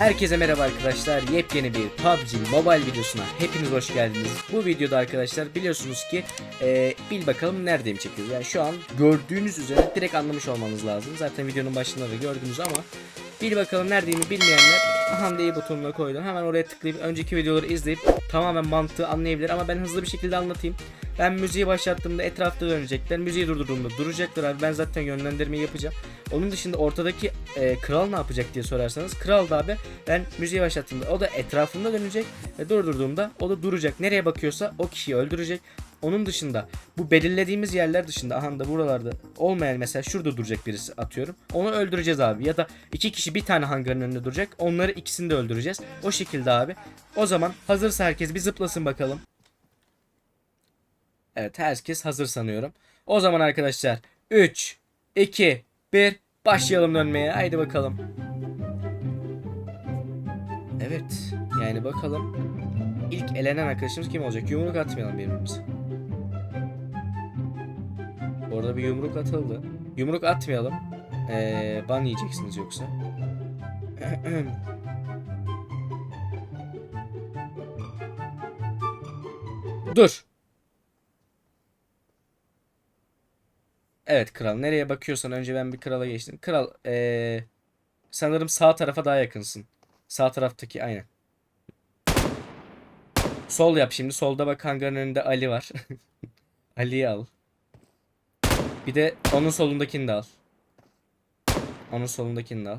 Herkese merhaba arkadaşlar. Yepyeni bir PUBG Mobile videosuna hepiniz hoş geldiniz. Bu videoda arkadaşlar biliyorsunuz ki e, bil bakalım neredeyim çekiyoruz. Yani şu an gördüğünüz üzere direkt anlamış olmanız lazım. Zaten videonun başında da gördünüz ama bil bakalım neredeyimi bilmeyenler Hande'yi butonuna koydum. Hemen oraya tıklayıp önceki videoları izleyip tamamen mantığı anlayabilir ama ben hızlı bir şekilde anlatayım. Ben müziği başlattığımda etrafta dönecekler. Müziği durdurduğumda duracaklar abi. Ben zaten yönlendirmeyi yapacağım. Onun dışında ortadaki e, kral ne yapacak diye sorarsanız. Kral da abi ben müziği başlattığımda o da etrafında dönecek ve durdurduğumda o da duracak. Nereye bakıyorsa o kişiyi öldürecek. Onun dışında bu belirlediğimiz yerler dışında aha da buralarda olmayan mesela şurada duracak birisi atıyorum. Onu öldüreceğiz abi. Ya da iki kişi bir tane hangarın önünde duracak. Onları ikisini de öldüreceğiz. O şekilde abi. O zaman hazırsa herkes bir zıplasın bakalım. Evet herkes hazır sanıyorum. O zaman arkadaşlar 3, 2, 1 başlayalım dönmeye. Haydi bakalım. Evet yani bakalım. İlk elenen arkadaşımız kim olacak? Yumruk atmayalım birbirimize. Orada bir yumruk atıldı. Yumruk atmayalım. Ee, ban yiyeceksiniz yoksa. Dur. Evet kral. Nereye bakıyorsan önce ben bir krala geçtim. Kral ee, sanırım sağ tarafa daha yakınsın. Sağ taraftaki aynen. Sol yap şimdi. Solda bak hangarın önünde Ali var. Ali'yi al. Bir de onun solundakini de al. Onun solundakini de al.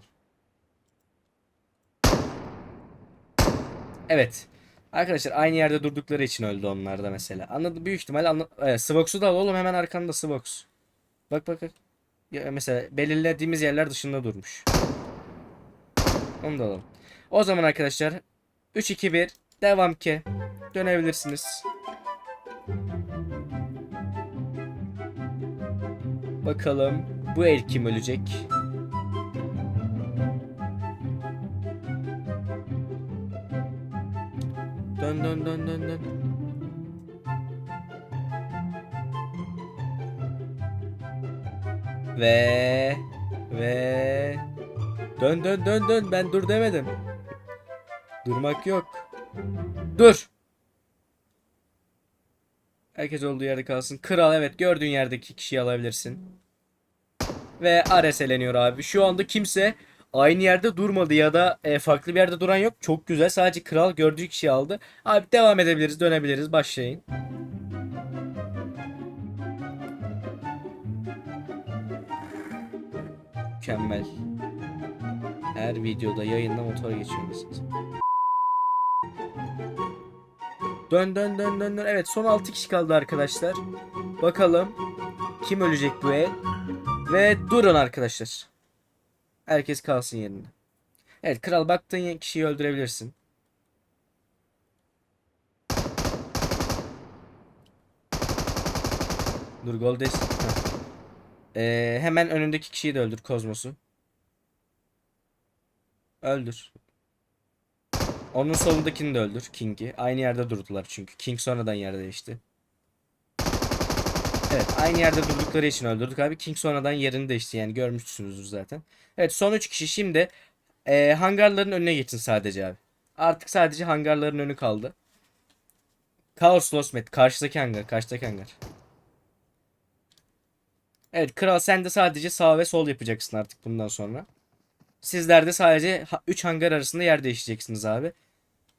Evet. Arkadaşlar aynı yerde durdukları için öldü onlar da mesela. Anladı büyük ihtimal anla evet, Svox'u da al oğlum hemen arkanda Svox. Bak bak bak. Ya mesela belirlediğimiz yerler dışında durmuş. Onu da alalım. O zaman arkadaşlar 3 2 1 devam ki. Dönebilirsiniz. Bakalım bu el kim ölecek? Dön dön dön dön dön. Ve ve dön dön dön dön ben dur demedim. Durmak yok. Dur. Herkes olduğu yerde kalsın. Kral evet gördüğün yerdeki kişiyi alabilirsin. Ve Ares eleniyor abi. Şu anda kimse aynı yerde durmadı ya da e, farklı bir yerde duran yok. Çok güzel. Sadece kral gördüğü kişiyi aldı. Abi devam edebiliriz, dönebiliriz. Başlayın. Mükemmel. Her videoda yayında motora geçiyorsunuz. Dön dön dön dön dön. Evet son 6 kişi kaldı arkadaşlar. Bakalım kim ölecek bu el. Ve durun arkadaşlar. Herkes kalsın yerine. Evet kral baktığın kişiyi öldürebilirsin. Dur Goldes. Ee, hemen önündeki kişiyi de öldür Kozmos'u. Öldür. Onun solundakini de öldür King'i. Aynı yerde durdular çünkü. King sonradan yer değişti. Evet aynı yerde durdukları için öldürdük abi. King sonradan yerini değişti yani görmüşsünüzdür zaten. Evet son 3 kişi şimdi e, hangarların önüne geçin sadece abi. Artık sadece hangarların önü kaldı. Chaos Losmet karşıdaki hangar karşıdaki hangar. Evet kral sen de sadece sağ ve sol yapacaksın artık bundan sonra. Sizler de sadece 3 hangar arasında yer değişeceksiniz abi.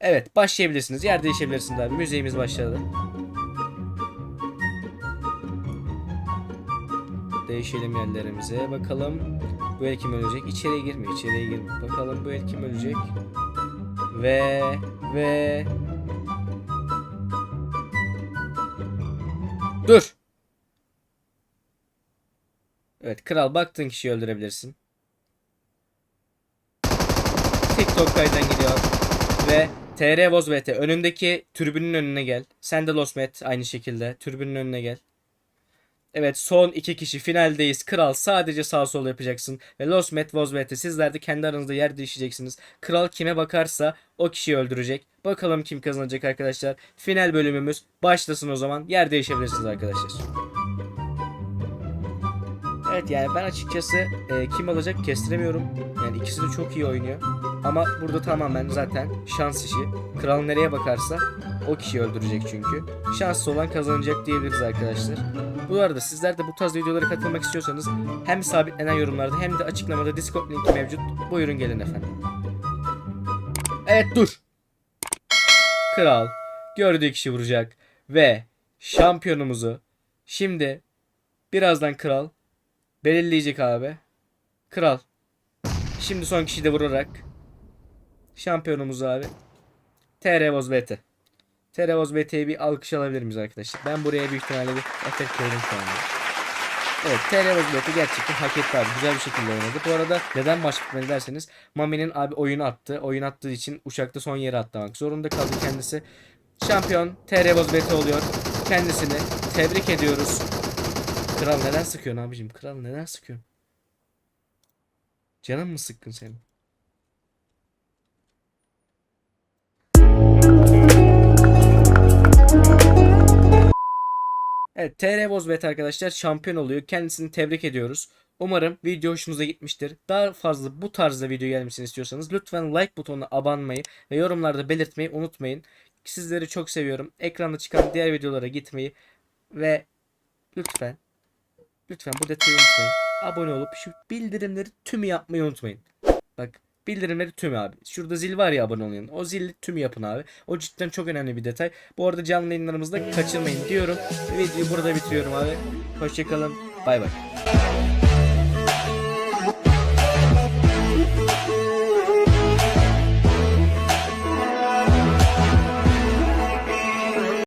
Evet başlayabilirsiniz. Yer değişebilirsiniz abi. Müziğimiz başladı. Değişelim yerlerimize. Bakalım bu el kim ölecek? İçeriye girme, içeriye girme. Bakalım bu el kim ölecek? Ve ve Dur. Evet kral baktığın kişiyi öldürebilirsin. TikTok kaydan gidiyor. Ve TR Voz VT önündeki türbünün önüne gel. Sen de Losmet aynı şekilde türbünün önüne gel. Evet son iki kişi finaldeyiz. Kral sadece sağ sol yapacaksın. Ve Losmet Voz VT sizler de kendi aranızda yer değişeceksiniz. Kral kime bakarsa o kişiyi öldürecek. Bakalım kim kazanacak arkadaşlar. Final bölümümüz başlasın o zaman. Yer değişebilirsiniz arkadaşlar. Evet yani ben açıkçası e, kim alacak kestiremiyorum. Yani ikisi de çok iyi oynuyor. Ama burada tamamen zaten şans işi. Kral nereye bakarsa o kişiyi öldürecek çünkü. Şanslı olan kazanacak diyebiliriz arkadaşlar. Bu arada sizler de bu tarz videolara katılmak istiyorsanız hem sabitlenen yorumlarda hem de açıklamada Discord linki mevcut. Buyurun gelin efendim. Evet dur. Kral gördüğü kişi vuracak ve şampiyonumuzu şimdi birazdan kral belirleyecek abi. Kral şimdi son kişiyi de vurarak şampiyonumuzu abi TR Voz BT. TR Voz BT'ye bir alkış alabilir miyiz arkadaşlar? Ben buraya büyük ihtimalle bir efekt koydum şu anda. Evet TR Voz BT gerçekten hak etti abi. Güzel bir şekilde oynadı. Bu arada neden maç bitmedi derseniz Mami'nin abi oyunu attı. Oyun attığı için uçakta son yere atlamak zorunda kaldı kendisi. Şampiyon TR Voz BT oluyor. Kendisini tebrik ediyoruz. Kral neden sıkıyorsun abicim? Kral neden sıkıyorsun? Canın mı sıkkın senin? Evet TR Bozbet arkadaşlar şampiyon oluyor. Kendisini tebrik ediyoruz. Umarım video hoşunuza gitmiştir. Daha fazla bu tarzda video gelmesini istiyorsanız lütfen like butonuna abanmayı ve yorumlarda belirtmeyi unutmayın. Sizleri çok seviyorum. Ekranda çıkan diğer videolara gitmeyi ve lütfen lütfen bu detayı unutmayın. Abone olup şu bildirimleri tümü yapmayı unutmayın. Bak bildirimleri tümü abi. Şurada zil var ya abone olun. O zili tümü yapın abi. O cidden çok önemli bir detay. Bu arada canlı yayınlarımızda kaçırmayın diyorum. Videoyu burada bitiriyorum abi. Hoşçakalın. Bay bay.